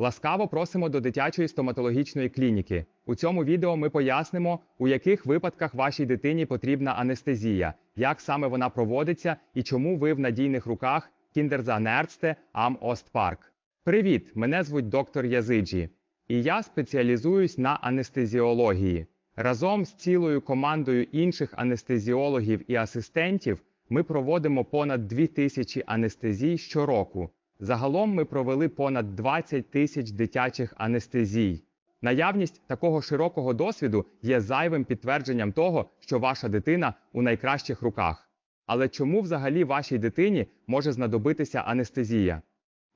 Ласкаво просимо до дитячої стоматологічної клініки. У цьому відео ми пояснимо, у яких випадках вашій дитині потрібна анестезія, як саме вона проводиться і чому ви в надійних руках Kinderzahnaärzte am Ostpark. Привіт! Мене звуть доктор Язиджі, і я спеціалізуюсь на анестезіології. Разом з цілою командою інших анестезіологів і асистентів ми проводимо понад 2000 анестезій щороку. Загалом ми провели понад 20 тисяч дитячих анестезій. Наявність такого широкого досвіду є зайвим підтвердженням того, що ваша дитина у найкращих руках. Але чому взагалі вашій дитині може знадобитися анестезія?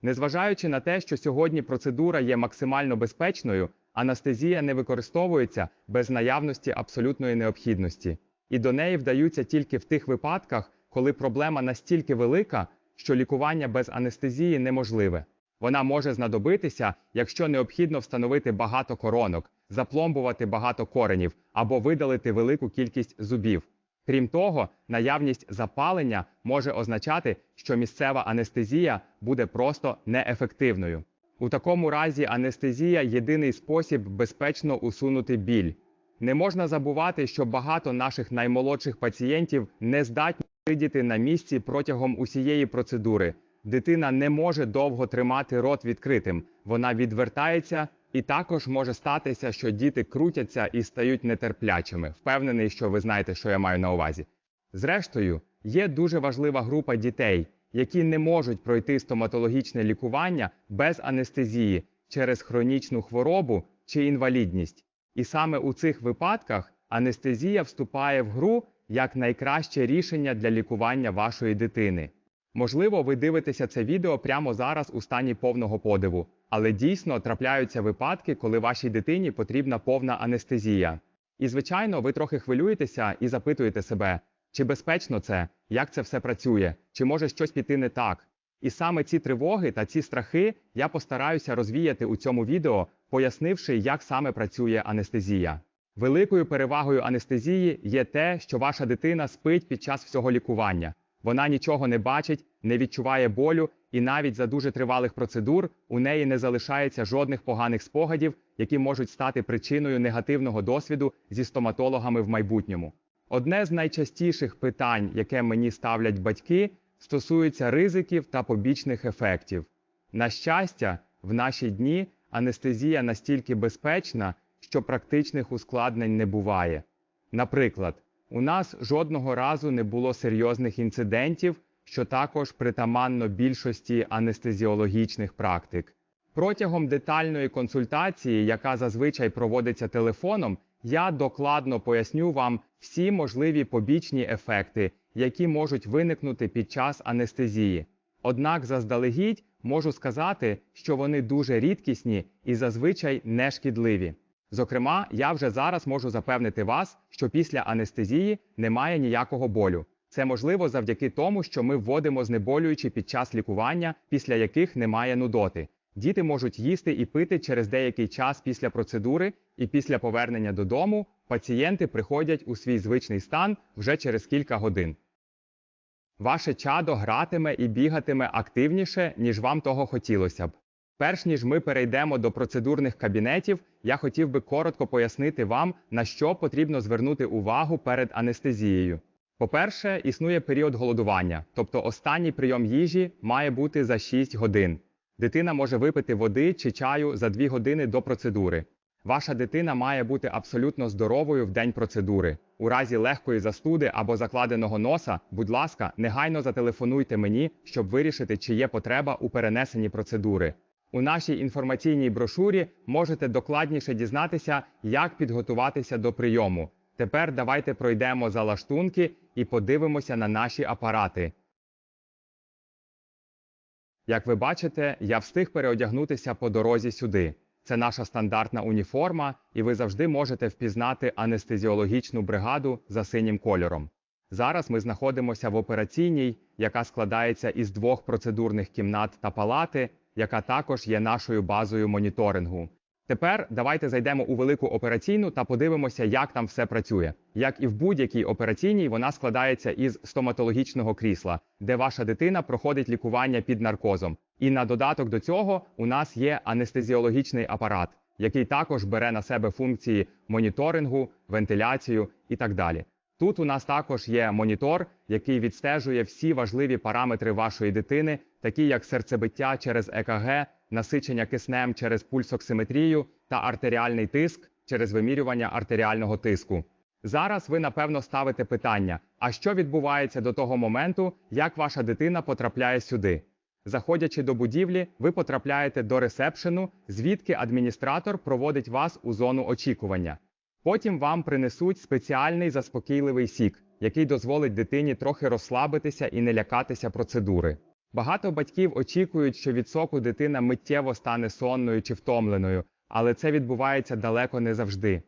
Незважаючи на те, що сьогодні процедура є максимально безпечною, анестезія не використовується без наявності абсолютної необхідності, і до неї вдаються тільки в тих випадках, коли проблема настільки велика, що лікування без анестезії неможливе. Вона може знадобитися, якщо необхідно встановити багато коронок, запломбувати багато коренів або видалити велику кількість зубів. Крім того, наявність запалення може означати, що місцева анестезія буде просто неефективною. У такому разі анестезія єдиний спосіб безпечно усунути біль. Не можна забувати, що багато наших наймолодших пацієнтів не здатні сидіти на місці протягом усієї процедури. Дитина не може довго тримати рот відкритим, вона відвертається, і також може статися, що діти крутяться і стають нетерплячими. Впевнений, що ви знаєте, що я маю на увазі. Зрештою, є дуже важлива група дітей, які не можуть пройти стоматологічне лікування без анестезії через хронічну хворобу чи інвалідність. І саме у цих випадках анестезія вступає в гру як найкраще рішення для лікування вашої дитини. Можливо, ви дивитеся це відео прямо зараз у стані повного подиву, але дійсно трапляються випадки, коли вашій дитині потрібна повна анестезія. І, звичайно, ви трохи хвилюєтеся і запитуєте себе, чи безпечно це, як це все працює, чи може щось піти не так. І саме ці тривоги та ці страхи я постараюся розвіяти у цьому відео, пояснивши, як саме працює анестезія. Великою перевагою анестезії є те, що ваша дитина спить під час всього лікування. Вона нічого не бачить, не відчуває болю, і навіть за дуже тривалих процедур у неї не залишається жодних поганих спогадів, які можуть стати причиною негативного досвіду зі стоматологами в майбутньому. Одне з найчастіших питань, яке мені ставлять батьки, стосується ризиків та побічних ефектів. На щастя, в наші дні анестезія настільки безпечна, що практичних ускладнень не буває. Наприклад, у нас жодного разу не було серйозних інцидентів, що також притаманно більшості анестезіологічних практик. Протягом детальної консультації, яка зазвичай проводиться телефоном, я докладно поясню вам всі можливі побічні ефекти, які можуть виникнути під час анестезії. Однак заздалегідь можу сказати, що вони дуже рідкісні і зазвичай не шкідливі. Зокрема, я вже зараз можу запевнити вас, що після анестезії немає ніякого болю. Це можливо завдяки тому, що ми вводимо знеболюючі під час лікування, після яких немає нудоти. Діти можуть їсти і пити через деякий час після процедури, і після повернення додому пацієнти приходять у свій звичний стан вже через кілька годин. Ваше чадо гратиме і бігатиме активніше, ніж вам того хотілося б. Перш ніж ми перейдемо до процедурних кабінетів, я хотів би коротко пояснити вам, на що потрібно звернути увагу перед анестезією. По-перше, існує період голодування, тобто останній прийом їжі має бути за 6 годин. Дитина може випити води чи чаю за 2 години до процедури. Ваша дитина має бути абсолютно здоровою в день процедури. У разі легкої застуди або закладеного носа, будь ласка, негайно зателефонуйте мені, щоб вирішити, чи є потреба у перенесенні процедури. У нашій інформаційній брошурі можете докладніше дізнатися, як підготуватися до прийому. Тепер давайте пройдемо за лаштунки і подивимося на наші апарати. Як ви бачите, я встиг переодягнутися по дорозі сюди. Це наша стандартна уніформа, і ви завжди можете впізнати анестезіологічну бригаду за синім кольором. Зараз ми знаходимося в операційній, яка складається із двох процедурних кімнат та палати, яка також є нашою базою моніторингу. Тепер давайте зайдемо у велику операційну та подивимося, як там все працює. Як і в будь-якій операційній, вона складається із стоматологічного крісла, де ваша дитина проходить лікування під наркозом. І на додаток до цього у нас є анестезіологічний апарат, який також бере на себе функції моніторингу, вентиляцію і так далі. Тут у нас також є монітор, який відстежує всі важливі параметри вашої дитини, такі як серцебиття через ЕКГ, насичення киснем через пульсоксиметрію та артеріальний тиск через вимірювання артеріального тиску. Зараз ви напевно ставите питання: а що відбувається до того моменту, як ваша дитина потрапляє сюди? Заходячи до будівлі, ви потрапляєте до ресепшену, звідки адміністратор проводить вас у зону очікування. Потім вам принесуть спеціальний заспокійливий сік, який дозволить дитині трохи розслабитися і не лякатися процедури. Багато батьків очікують, що від соку дитина миттєво стане сонною чи втомленою, але це відбувається далеко не завжди.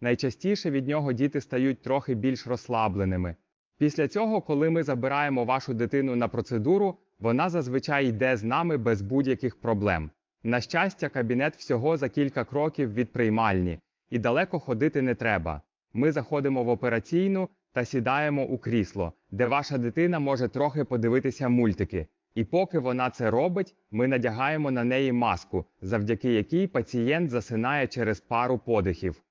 Найчастіше від нього діти стають трохи більш розслабленими. Після цього, коли ми забираємо вашу дитину на процедуру, вона зазвичай йде з нами без будь-яких проблем. На щастя, кабінет всього за кілька кроків від приймальні, і далеко ходити не треба. Ми заходимо в операційну та сідаємо у крісло, де ваша дитина може трохи подивитися мультики. І поки вона це робить, ми надягаємо на неї маску, завдяки якій пацієнт засинає через пару подихів.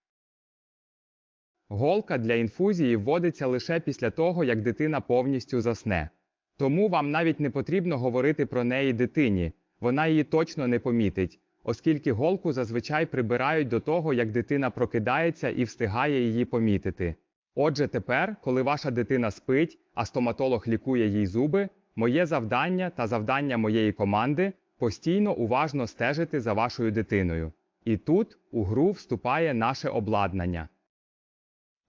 Голка для інфузії вводиться лише після того, як дитина повністю засне. Тому вам навіть не потрібно говорити про неї дитині, вона її точно не помітить, оскільки голку зазвичай прибирають до того, як дитина прокидається і встигає її помітити. Отже, тепер, коли ваша дитина спить, а стоматолог лікує їй зуби, моє завдання та завдання моєї команди постійно уважно стежити за вашою дитиною. І тут у гру вступає наше обладнання.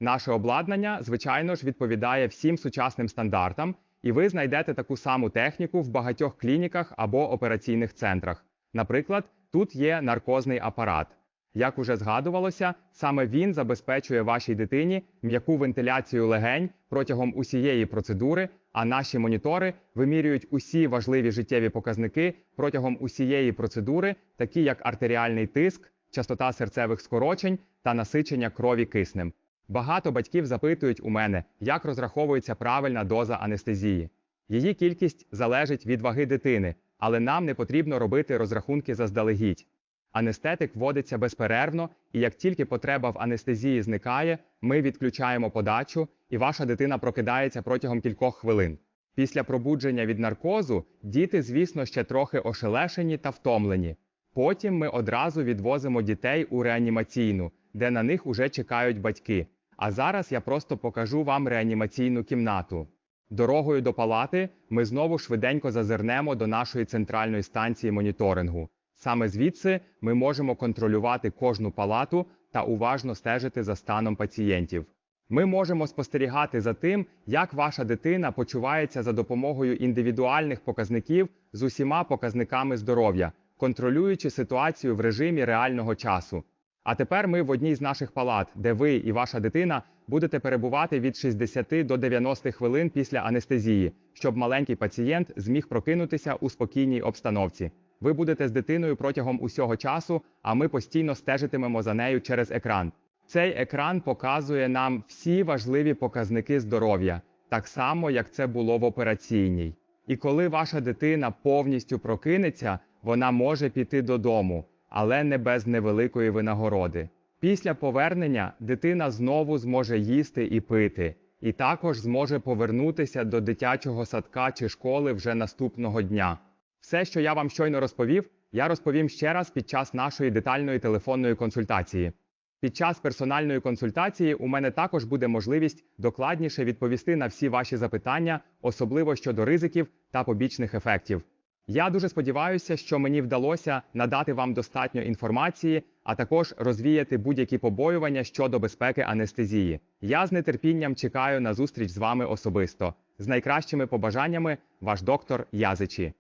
Наше обладнання, звичайно ж, відповідає всім сучасним стандартам, і ви знайдете таку саму техніку в багатьох клініках або операційних центрах. Наприклад, тут є наркозний апарат. Як уже згадувалося, саме він забезпечує вашій дитині м'яку вентиляцію легень протягом усієї процедури, а наші монітори вимірюють усі важливі життєві показники протягом усієї процедури, такі як артеріальний тиск, частота серцевих скорочень та насичення крові киснем. Багато батьків запитують у мене, як розраховується правильна доза анестезії. Її кількість залежить від ваги дитини, але нам не потрібно робити розрахунки заздалегідь. Анестетик вводиться безперервно, і як тільки потреба в анестезії зникає, ми відключаємо подачу, і ваша дитина прокидається протягом кількох хвилин. Після пробудження від наркозу діти, звісно, ще трохи ошелешені та втомлені. Потім ми одразу відвозимо дітей у реанімаційну, де на них уже чекають батьки. А зараз я просто покажу вам реанімаційну кімнату. Дорогою до палати ми знову швиденько зазирнемо до нашої центральної станції моніторингу. Саме звідси ми можемо контролювати кожну палату та уважно стежити за станом пацієнтів. Ми можемо спостерігати за тим, як ваша дитина почувається за допомогою індивідуальних показників з усіма показниками здоров'я, контролюючи ситуацію в режимі реального часу. А тепер ми в одній з наших палат, де ви і ваша дитина будете перебувати від 60 до 90 хвилин після анестезії, щоб маленький пацієнт зміг прокинутися у спокійній обстановці. Ви будете з дитиною протягом усього часу, а ми постійно стежитимемо за нею через екран. Цей екран показує нам всі важливі показники здоров'я, так само як це було в операційній. І коли ваша дитина повністю прокинеться, вона може піти додому, але не без невеликої винагороди. Після повернення дитина знову зможе їсти і пити, і також зможе повернутися до дитячого садка чи школи вже наступного дня. Все, що я вам щойно розповів, я розповім ще раз під час нашої детальної телефонної консультації. Під час персональної консультації у мене також буде можливість докладніше відповісти на всі ваші запитання, особливо щодо ризиків та побічних ефектів. Я дуже сподіваюся, що мені вдалося надати вам достатньо інформації, а також розвіяти будь-які побоювання щодо безпеки анестезії. Я з нетерпінням чекаю на зустріч з вами особисто. З найкращими побажаннями, ваш доктор Язичі.